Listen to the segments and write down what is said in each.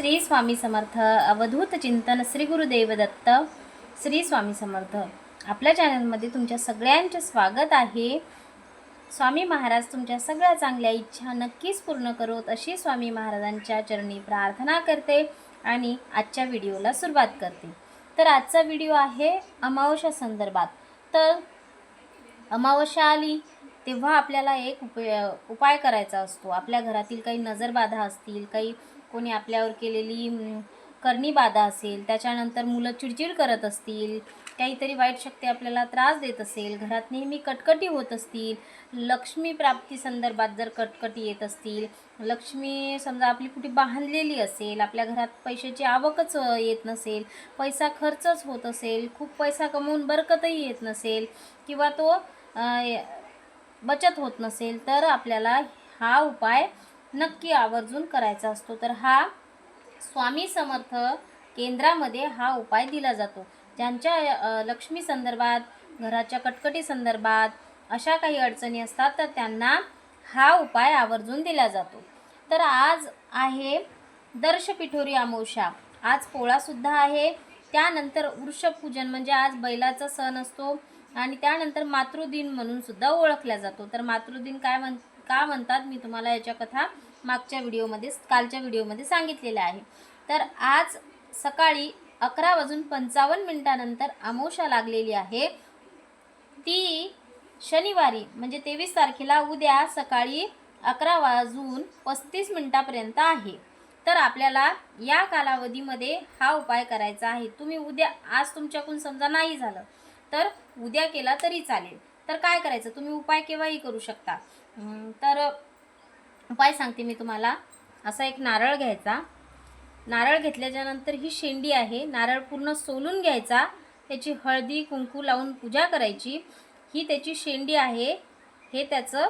श्री स्वामी समर्थ. अवधूत चिंतन श्री गुरुदेव दत्त. श्री स्वामी समर्थ. आपल्या चॅनलमध्ये तुमच्या सगळ्यांचे स्वागत आहे. स्वामी महाराज तुमच्या सगळ्या चांगल्या इच्छा नक्कीच पूर्ण करोत अशी स्वामी महाराजांच्या चरणी प्रार्थना करते आणि आजच्या व्हिडिओला सुरुवात करते. तर आजचा व्हिडिओ आहे अमावस्या संदर्भात. तर अमावस्या आली तेव्हा आपल्याला एक उपाय उपाय करायचा असतो. आपल्या घरातील काही नजरबाधा असतील काही कोणी आपल्यावर केलेली करणी बाधा असेल त्याच्यानंतर मुलं चिडचिड करत असतील काहीतरी वाईट शक्ती आपल्याला त्रास देत असेल घरात नेहमी कटकटी होत असतील लक्ष्मी प्राप्ती संदर्भात जर कटकटी येत असतील लक्ष्मी समजा आपली कुठे बांधलेली असेल आपल्या घरात पैशाची आवकच येत नसेल पैसा खर्चच होत असेल खूप पैसा कमवून बरकतही येत नसेल किंवा तो बचत होत नसेल तर आपल्याला हा उपाय नक्की आवर्जून करायचा असतो. तर हा स्वामी समर्थ केंद्रामध्ये हा उपाय दिला जातो. ज्यांच्या लक्ष्मी संदर्भात घराच्या कटकटी संदर्भात अशा काही अडचणी असतात तर त्यांना हा उपाय आवर्जून दिला जातो. तर आज आहे दर्शपिठोरी अमावस्या. आज पोळासुद्धा आहे. त्यानंतर वृषभपूजन म्हणजे आज बैलाचा सण असतो आणि त्यानंतर मातृदिन म्हणून सुद्धा ओळखला जातो. तर मातृदिन काय म्हण का म्हणतात मी तुम्हाला याच्या कथा मागच्या व्हिडिओमध्ये कालच्या व्हिडिओमध्ये सांगितलेल्या आहे तर आज सकाळी अकरा वाजून पंचावन्न मिनिटानंतर अमावस्या लागलेली आहे. ती शनिवारी म्हणजे तेवीस तारखेला उद्या सकाळी अकरा वाजून पस्तीस मिनिटापर्यंत आहे. तर आपल्याला या कालावधीमध्ये हा उपाय करायचा आहे. तुम्ही उद्या आज तुमच्याकडून समजा नाही झालं तर उद्या केला तरी चालेल. तर काय करायचं? तुम्ही उपाय केव्हाही करू शकता. तर उपाय सांगते मी तुम्हाला. असा एक नारळ घ्यायचा. नारळ घेतल्याच्यानंतर ही शेंडी आहे. नारळ पूर्ण सोलून घ्यायचा. त्याची हळदी कुंकू लावून पूजा करायची. ही त्याची शेंडी आहे. हे त्याचं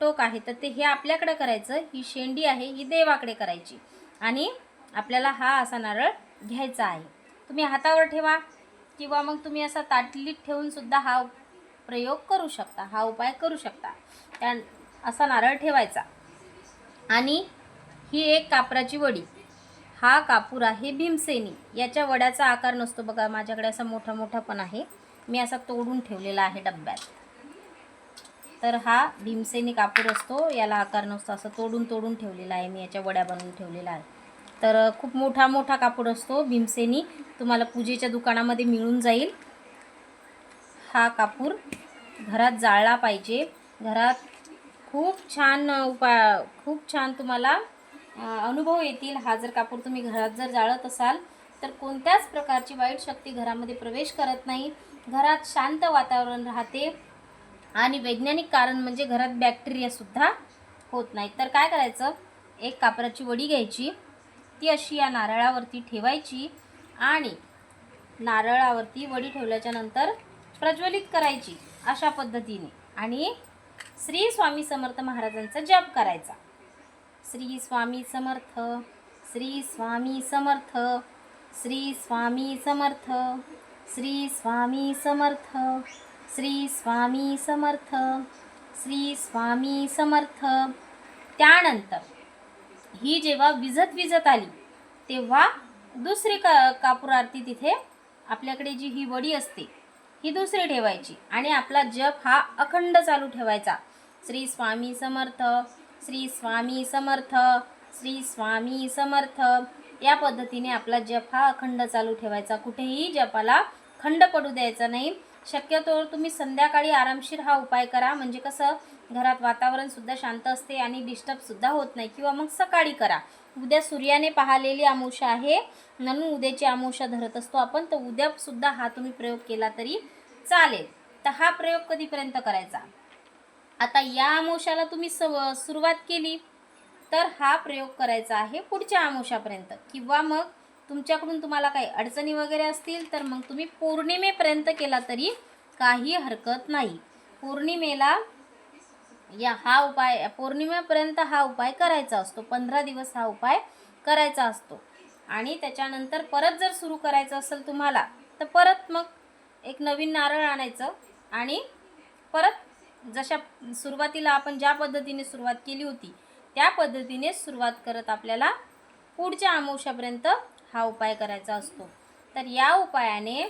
टोक आहे. तर ते हे आपल्याकडे करायचं. ही शेंडी आहे. ही देवाकडे करायची. आणि आपल्याला हा असा नारळ घ्यायचा आहे. तुम्ही हातावर ठेवा. किंवा मग तुम्ही असा ताटलीत ठेवूनसुद्धा हा प्रयोग करू शकता हा उपाय करू शकता. त्या असा नारळ ठेवायचा. आणि ही एक कापराची वडी. हा कापूर आहे भीमसेनी. याच्या वड्याचा आकार नसतो. बघा माझ्याकडे असा मोठा मोठा पण आहे. मी असा तोडून ठेवलेला आहे डब्यात. तर हा भीमसेनी कापूर असतो. याला आकार नसतो. असं तोडून तोडून ठेवलेला आहे मी. याच्या वड्या बनवून ठेवलेला आहे. तर खूप मोठा मोठा कापूर असतो भीमसेनी. तुम्हाला पूजेच्या दुकानामध्ये मिळून जाईल. हा कापूर घरात जाळला पाहिजे. घरात खूप छान उपा खूप छान तुम्हाला अनुभव येतील. हा जर कापूर तुम्ही घरात जर जाळत असाल तर कोणत्याच प्रकारची वाईट शक्ती घरामध्ये प्रवेश करत नाही. घरात शांत वातावरण राहते आणि वैज्ञानिक कारण म्हणजे घरात बॅक्टेरियासुद्धा होत नाही. तर काय करायचं? एक कापराची वडी घ्यायची. ती अशी या नारळावरती ठेवायची आणि नारळावरती वडी ठेवल्याच्या नंतर प्रज्वलित करायची अशा पद्धतीने. आणि श्री स्वामी समर्थ महाराजांचा जप करायचा. श्री स्वामी समर्थ श्री स्वामी समर्थ श्री स्वामी समर्थ श्री स्वामी समर्थ श्री स्वामी समर्थ श्री स्वामी समर्थ. त्यानंतर ही जेव्हा विजत विजत आली तेव्हा दुसरी का कापूर आरती तिथे आपल्याकडे जी ही वडी असते ही दुसरी ठेवायची. आणि आपला जप हा अखंड चालू ठेवायचा. श्री स्वामी समर्थ श्री स्वामी समर्थ श्री स्वामी समर्थ. या पद्धतीने आपला जप हा अखंड चालू ठेवायचा. कुठेही जपाला खंड पडू द्यायचा नाही. शक्यतो तुम्ही संध्याकाळी आरामशीर हा उपाय करा. म्हणजे कसं घरात वातावरणसुद्धा शांत असते आणि डिस्टर्बसुद्धा होत नाही. किंवा मग सकाळी करा. उद्या सूर्याने पाहिलेली आमोशा आहे. म्हणून उद्याची आमोशा धरत असतो आपण तर उद्यासुद्धा हा तुम्ही प्रयोग केला तरी चालेल. तर हा प्रयोग कधीपर्यंत करायचा? आता या आमोशाला तुम्ही सव सुरुवात केली तर हा प्रयोग करायचा आहे पुढच्या आमोशापर्यंत किंवा मग तुमच्याकडून तुम्हाला काही अडचणी वगैरे असतील तर मग तुम्ही पौर्णिमेपर्यंत केला तरी काही हरकत नाही. पौर्णिमेला या हा उपाय पौर्णिमेपर्यंत हा उपाय करायचा असतो. पंधरा दिवस हा उपाय करायचा असतो. आणि त्याच्यानंतर परत जर सुरू करायचं असेल तुम्हाला तर परत मग एक नवीन नारळ आणायचं आणि परत जशा सुरुवातीला आपण ज्या पद्धतीने सुरुवात केली होती त्या पद्धतीने सुरुवात करत आपल्याला पुढच्या अमावश्यापर्यंत हा उपाय करायचा असतो. तर या उपायाने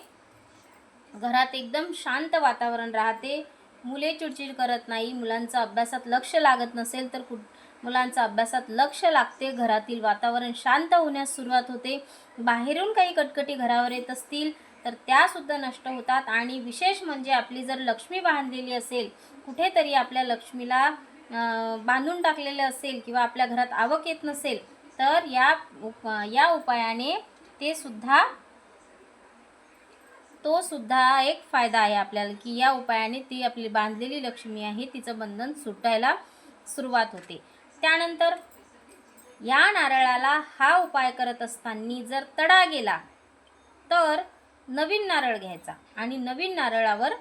घरात एकदम शांत वातावरण राहते. मुले चिडचिड करत नाही मुलांचं अभ्यासात लक्ष लागत नसेल तर कुठ मुलांचा अभ्यासात लक्ष लागते. घरातील वातावरण शांत होण्यास सुरुवात होते. बाहेरून काही कटकटी घरावर येत असतील तर त्यासुद्धा नष्ट होतात. आणि विशेष म्हणजे आपली जर लक्ष्मी बांधलेली असेल कुठेतरी आपल्या लक्ष्मीला बांधून टाकलेलं असेल किंवा आपल्या घरात आवक येत नसेल तर या उप या उपायाने ते सुद्धा तो सुद्धा एक फायदा आहे आपल्याला की या उपायाने ती आपली बांधलेली लक्ष्मी आहे तिचं बंधन सुटायला सुरुवात होते. त्यानंतर या नारळाला हा उपाय करत असताना जर तडा गेला तर नवीन नारळ घ्यायचा आणि नवीन नारळावर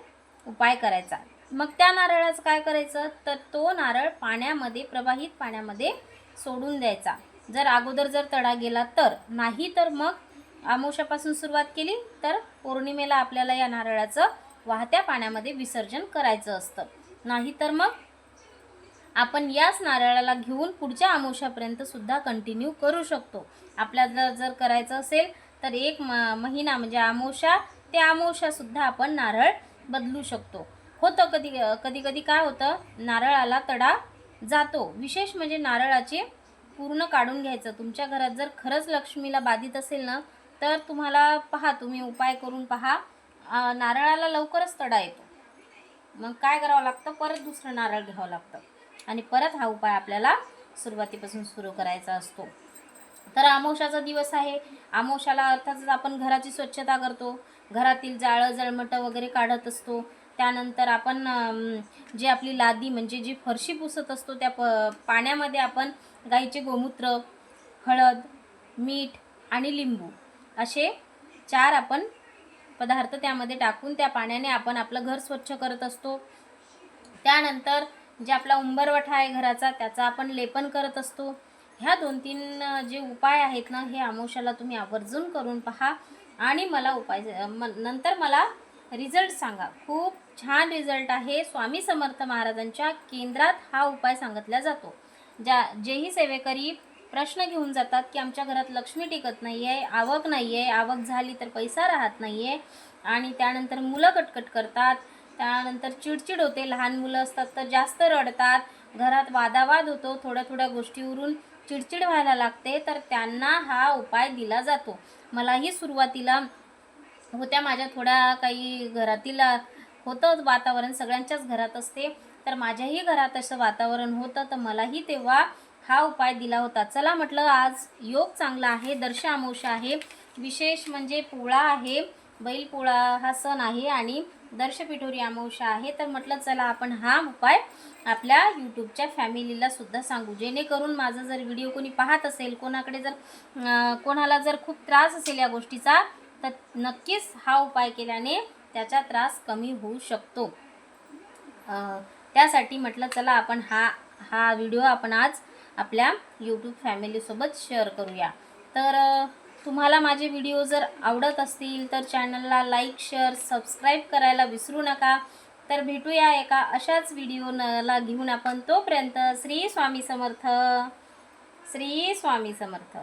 उपाय करायचा. मग त्या नारळाचं काय करायचं? तर तो नारळ पाण्यामध्ये प्रवाहित पाण्यामध्ये सोडून द्यायचा. जर अगोदर जर तडा गेला तर नाही तर मग आमोशापासून सुरुवात केली तर पौर्णिमेला आपल्याला या नारळाचं वाहत्या पाण्यामध्ये विसर्जन करायचं असतं. नाहीतर मग आपण याच नारळाला घेऊन पुढच्या आमोशापर्यंत सुद्धा कंटिन्यू करू शकतो. आपल्याला जर करायचं असेल तर एक म महिना म्हणजे आमोशा ते आमोशासुद्धा आपण नारळ बदलू शकतो. होतं कधी कधी कधी काय होतं? नारळाला तडा जातो. विशेष म्हणजे नारळाचे पूर्ण काढून घ्यायचं. तुमच्या घरात जर खरंच लक्ष्मीला बाधित असेल ना तर तुम्हाला पहा तुम्ही उपाय करून पहा. नारळाला लवकरच तडा येतो. मग काय करावं लागतं? परत दुसरं नारळ घ्यावं लागतं. आणि परत हा उपाय आपल्याला सुरुवातीपासून सुरू करायचा असतो. तर आमोशाचा दिवस आहे. आमोशाला अर्थातच आपण घराची स्वच्छता करतो. घरातील जाळं जळमटं वगैरे काढत असतो. त्यानंतर आपण जी आपली लादी म्हणजे जी फरशी पुसत असतो त्या प पाण्यामध्ये आपण गाईचे गोमूत्र हळद मीठ आणि लिंबू असे चार आपण पदार्थ त्यामध्ये टाकून त्या पाण्याने आपण आपलं घर स्वच्छ करत असतो. त्यानंतर जे आपला उंबरवठा आहे घराचा त्याचा आपण लेपन करत असतो. ह्या दोन तीन जे उपाय आहेत ना हे आमोशाला तुम्ही आवर्जून करून पहा आणि मला उपाय नंतर मला रिझल्ट सांगा. खूप छान रिझल्ट आहे. स्वामी समर्थ महाराजांच्या केंद्रात हा उपाय सांगितला जातो. ज्या जेही सेवेकरी प्रश्न घेऊन जातात की आमच्या घरात लक्ष्मी टिकत नाही आहे आवक नाही आहे आवक झाली तर पैसा राहत नाही आहे आणि त्यानंतर मुलं कटकट करतात त्यानंतर चिडचिड होते. लहान मुलं असतात तर जास्त रडतात. घरात वादावाद होतो थोड्या थोड्या गोष्टीवरून चिडचिड व्हायला लागते तर त्यांना हा उपाय दिला जातो. मलाही सुरुवातीला होत्या माझ्या थोड्या काही घरातील होतं वातावरण सगळ्यांच्याच घरात असते. तर माझ्याही घरात असं वातावरण होतं तर मलाही तेव्हा हा उपाय दिला होता. चला म्हटलं आज योग चांगला आहे दर्श आहे. विशेष म्हणजे पोळा आहे बैलपोळा हा सण आहे आणि दर्श पिठोरी अमावस्या आहे. तर म्हटलं चला आपण हा उपाय आपल्या यूट्यूबच्या फॅमिलीला सुद्धा सांगू. जेणेकरून माझा जर व्हिडिओ कोणी पाहत असेल कोणाकडे जर कोणाला जर खूप त्रास असेल या गोष्टीचा तर नक्कीच हा उपाय केल्याने त्याचा त्रास कमी होऊ शकतो. त्यासाठी म्हटलं चला आपण हा हा व्हिडिओ आपण आज आपल्या यूट्यूब फॅमिलीसोबत शेअर करूया. तर तुम्हाला माझे व्हिडिओ जर आवडत असतील तर चॅनलला लाईक शेअर सबस्क्राईब करायला विसरू नका. तर भेटूया एका अशाच व्हिडिओला घेऊन आपण तोपर्यंत श्री स्वामी समर्थ. श्री स्वामी समर्थ.